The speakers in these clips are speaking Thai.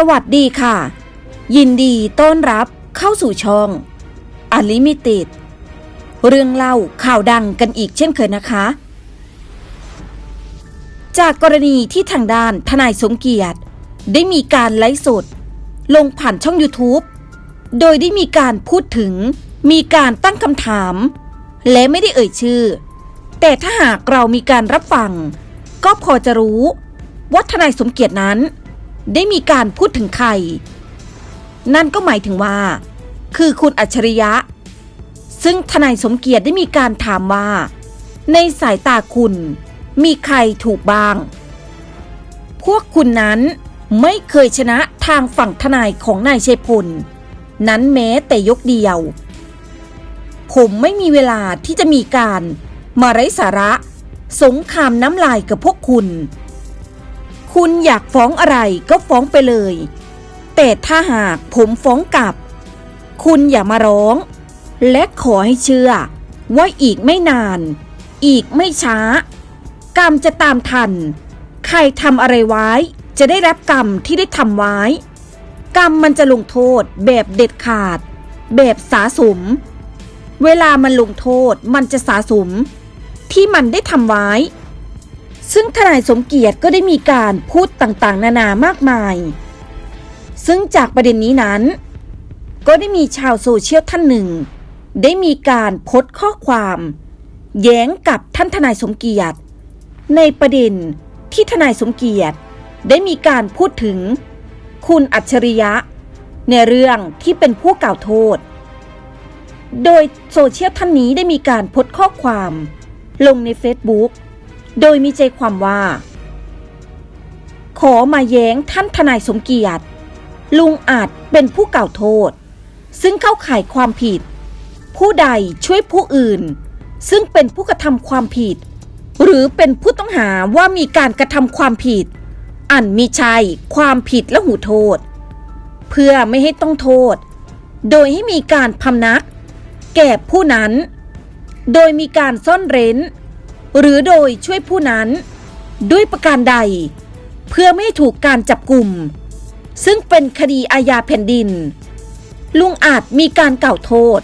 สวัสดีค่ะ ยินดีต้อนรับเข้าสู่ช่อง Unlimited เรื่องเล่าข่าวดังกันอีกเช่นเคยนะคะ จากกรณีที่ทางด้านทนายสมเกียรติ ได้มีการไลฟ์สด ลงผ่านช่อง YouTube โดยได้มีการพูดถึงมีการตั้งคำถาม และไม่ได้เอ่ยชื่อ แต่ถ้าหากเรามีการรับฟัง ก็พอจะรู้ว่าทนายสมเกียรตินั้น ได้มีการพูดถึงใคร นั่นก็หมายถึงว่า คือคุณอัจฉริยะ ซึ่งทนายสมเกียรติได้มีการถามว่า ในสายตาคุณมีใครถูกบ้าง พวกคุณนั้นไม่เคยชนะทางฝั่งทนายของนายชัยพล นั้นแม้แต่ยกเดียว ผมไม่มีเวลาที่จะมีการมาไร้สาระ สงครามน้ำลายกับพวกคุณ คุณอยากฟ้องอะไรก็ฟ้องไปเลย แต่ถ้าหากผมฟ้องกลับ คุณอย่ามาร้อง และขอให้เชื่อ ว่าอีกไม่นาน อีกไม่ช้า กรรมจะตามทัน ใครทำอะไรไว้ จะได้รับกรรมที่ได้ทำไว้ กรรมมันจะลงโทษแบบเด็ดขาด แบบสาสม เวลามันลงโทษมันจะสาสม ที่มันได้ทำไว้ ซึ่งทนายสมเกียรติก็ได้มีการพูดต่างๆ นานามากมาย ซึ่งจากประเด็นนี้นั้น ก็ได้มีชาวโซเชียลท่านหนึ่ง ได้มีการโพสต์ข้อความ แย้งกับท่านทนายสมเกียรติ ในประเด็นที่ทนายสมเกียรติ ได้มีการพูดถึง คุณอัจฉริยะ ในเรื่องที่เป็นผู้กล่าวโทษ โดยโซเชียลท่านนี้ได้มีการโพสต์ข้อความ ลงใน Facebook โดยมีใจความว่า ขอมาแย้งท่านทนายสมเกียรติ ลุงอาจเป็นผู้กล่าวโทษ ซึ่งเข้าข่ายความผิด ผู้ใดช่วยผู้อื่น ซึ่งเป็นผู้กระทำความผิด หรือเป็นผู้ต้องหาว่ามีการกระทำความผิด อันมีชัยความผิดและหูโทษ เพื่อไม่ให้ต้องโทษ โดยให้มีการพำนัก แก่ผู้นั้น โดยมีการซ่อนเร้น หรือโดยช่วยผู้นั้น ด้วยประการใด เพื่อไม่ให้ถูกการจับกลุ่ม ซึ่งเป็นคดีอาญาแผ่นดิน ลุงอาจมีการกล่าวโทษ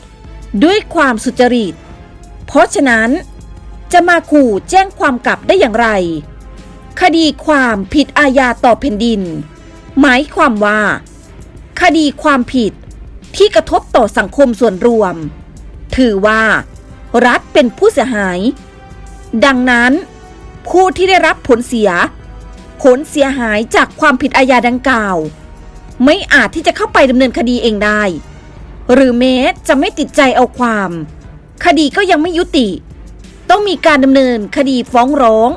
ด้วยความสุจริต เพราะฉะนั้น จะมาขู่แจ้งความกลับได้อย่างไร คดีความผิดอาญาต่อแผ่นดิน หมายความว่า คดีความผิดที่กระทบต่อสังคมส่วนรวม ถือว่า รัฐเป็นผู้เสียหาย ดังนั้นผู้ที่ได้รับผลเสีย ผลเสียหายจากความผิดอาญาดังกล่าว ไม่อาจที่จะเข้าไปดำเนินคดีเองได้ หรือแม้จะไม่ติดใจเอาความ คดีก็ยังไม่ยุติ ต้องมีการดำเนินคดีฟ้องร้อง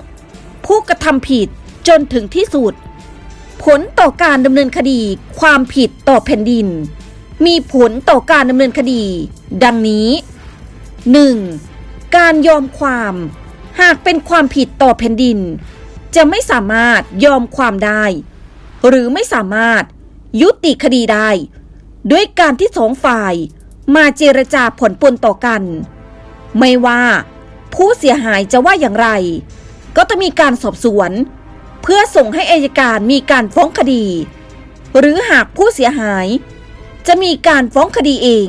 ผู้กระทำผิดจนถึงที่สุด ผลต่อการดำเนินคดีความผิดต่อแผ่นดิน มีผลต่อการดำเนินคดี ดังนี้ 1. การยอมความ หากเป็นความผิดต่อแผ่นดิน จะไม่สามารถยอมความได้ หรือไม่สามารถยุติคดีได้ ด้วยการที่สองฝ่ายมาเจรจาผลปนต่อกัน ไม่ว่าผู้เสียหายจะว่าอย่างไร ก็ต้องมีการสอบสวน เพื่อส่งให้อายการมีการฟ้องคดี หรือหากผู้เสียหาย จะมีการฟ้องคดีเอง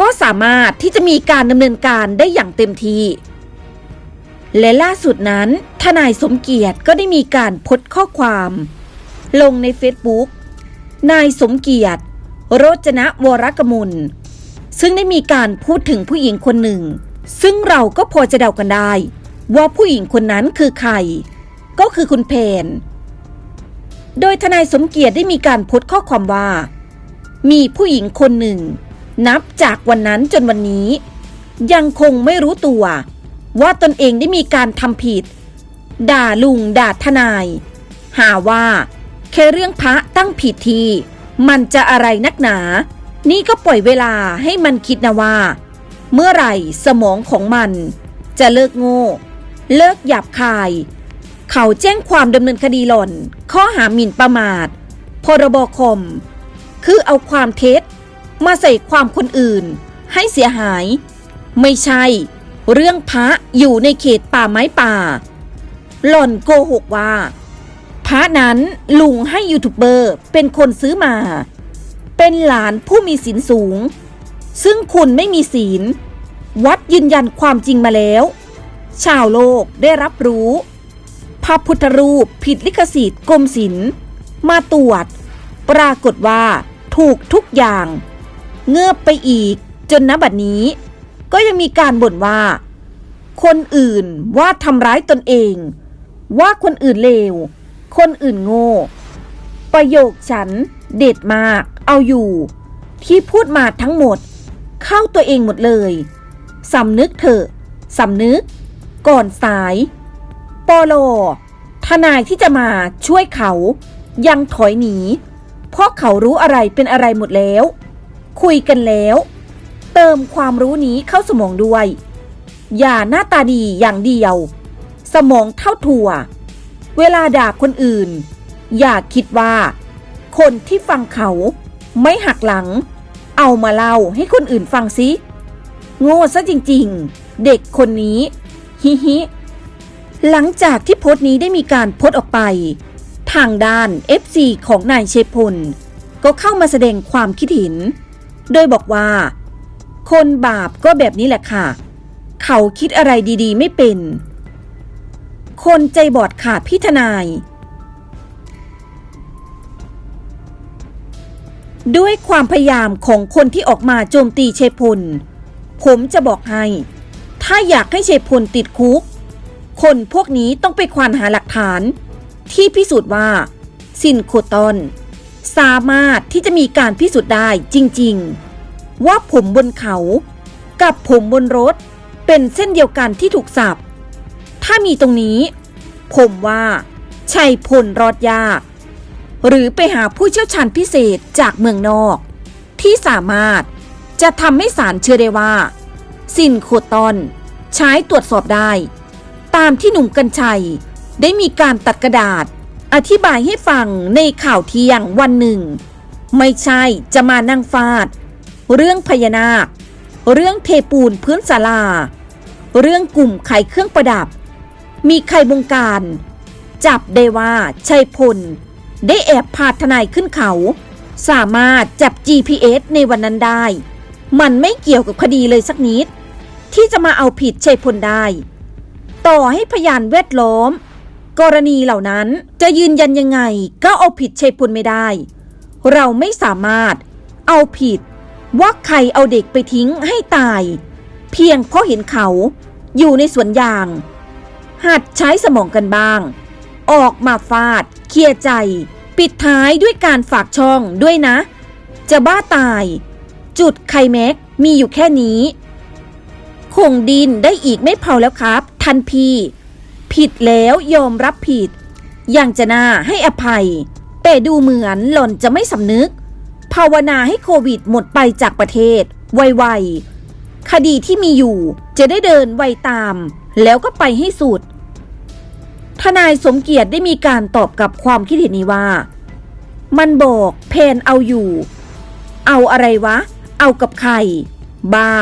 ก็สามารถที่จะมีการดำเนินการได้อย่างเต็มที่ และล่าสุดนั้น ทนายสมเกียรติก็ได้มีการโพสต์ข้อความ ลงในเฟซบุ๊กนายสมเกียรติโรจนะวรกมุล ซึ่งได้มีการพูดถึงผู้หญิงคนหนึ่ง ซึ่งเราก็พอจะเดากันได้ ว่าผู้หญิงคนนั้นคือใคร ก็คือคุณเพนโดยทนายสมเกียรติได้มีการโพสต์ข้อความว่า มีผู้หญิงคนหนึ่ง นับจากวันนั้นจนวันนี้ ยังคงไม่รู้ตัว ว่าตนเองได้มีการทำผิด ด่าลุงด่าทนาย หาว่า แค่เรื่องพระตั้งผิดที มันจะอะไรนักหนา นี่ก็ปล่อยเวลาให้มันคิดนะว่า เมื่อไหร่สมองของมัน จะเลิกโง่ เลิกหยาบคาย เขาแจ้งความดำเนินคดีหล่อนข้อหาหมิ่นประมาท พรบคม คือเอาความเท็จ มาใส่ความคนอื่น ให้เสียหาย ไม่ใช่ เรื่องพระอยู่ในเขตป่าไม้ป่า หล่อนโกหกว่า พระนั้นลุงให้ยูทูบเบอร์เป็นคนซื้อมา เป็นหลานผู้มีศีลสูง ซึ่งคุณไม่มีศีล วัดยืนยันความจริงมาแล้ว ชาวโลกได้รับรู้พระพุทธรูปผิดลิขสิทธิ์กรมศิลป์มาตรวจ ปรากฏว่าถูกทุกอย่าง เงือบไปอีกจนณบัดนี้ ก็ยังมีการบ่นว่า คนอื่นว่าทำร้ายตนเอง ว่าคนอื่นเลว คนอื่นโง่ ประโยคฉันเด็ดมาก เอาอยู่ ที่พูดมาทั้งหมด เข้าตัวเองหมดเลยสำนึกเถอะสำนึก ก่อนสาย ปอโล ทนายที่จะมาช่วยเขา ยังถอยหนี เพราะเขารู้อะไรเป็นอะไรหมดแล้ว คุยกันแล้ว เติมความรู้นี้เข้าสมองด้วย อย่าหน้าตาดีอย่างเดียว สมองเท่าถั่ว เวลาด่าคนอื่น อย่าคิดว่า คนที่ฟังเขาไม่หักหลัง เอามาเล่าให้คนอื่นฟังสิโง่ซะจริงๆ เด็กคนนี้ ฮิฮิ หลังจากที่โพสต์นี้ได้มีการโพสต์ออกไป ทางด้าน FC ของนายเชพลก็เข้ามาแสดงความคิดเห็น โดยบอกว่า คนบาปก็แบบนี้แหละค่ะ เขาคิดอะไรดีๆ ไม่เป็น คนใจบอดค่ะพี่ทนาย ด้วยความพยายามของคนที่ออกมาโจมตีเชพล ผมจะบอกให้ ถ้าอยากให้เชพลติดคุก คนพวกนี้ต้องไปควานหาหลักฐาน ที่พิสูจน์ว่าซินโคตอน สามารถที่จะมีการพิสูจน์ได้จริง ๆ ว่าผมบนเขา กับผมบนรถ เป็นเส้นเดียวกันที่ถูกสับ ถ้ามีตรงนี้ ผมว่าชัยพลรอดยาก หรือไปหาผู้เชี่ยวชาญพิเศษจากเมืองนอก ที่สามารถจะทำให้ศาลเชื่อได้ว่าซินโคตอน ใช้ตรวจสอบได้ ตามที่หนุ่มกัญชัยได้มีการตัดกระดาษ อธิบายให้ฟังในข่าวเที่ยงวันหนึ่ง ไม่ใช่จะมานั่งฟาด เรื่องพญานาค เรื่องเทปูนพื้นศาลา เรื่องกลุ่มขายเครื่องประดับ มีใครบงการ จับได้ว่าชัยพล ได้แอบพาทนายขึ้นเขา สามารถจับ GPS ในวันนั้นได้ มันไม่เกี่ยวกับคดีเลยสักนิด ที่จะมาเอาผิดชัยพลได้ ต่อให้พยานแวดล้อม กรณีเหล่านั้นจะยืนยันยังไงก็เอาผิดชัยพลไม่ได้ เราไม่สามารถเอาผิด ว่าใครเอาเด็กไปทิ้งให้ตาย เพียงเพราะเห็นเขาอยู่ในสวนยาง หัดใช้สมองกันบ้าง ออกมาฟาด เคลียร์ใจ ปิดท้ายด้วยการฝากช่องด้วยนะ จะบ้าตาย จุดไคลแม็กมีอยู่แค่นี้ คงดินได้อีกไม่เผาแล้วครับ ทันพีผิดแล้วยอมรับผิดยังจะน่าให้อภัย แต่ดูเหมือนหล่อนจะไม่สำนึก ภาวนาให้โควิดหมดไปจากประเทศ ไวๆ คดีที่มีอยู่จะได้เดินไวตาม แล้วก็ไปให้สุด ทนายสมเกียรติได้มีการตอบกับความคิดเห็นนี้ว่า มันบอกเพนเอาอยู่ เอาอะไรวะ เอากับใคร บ้า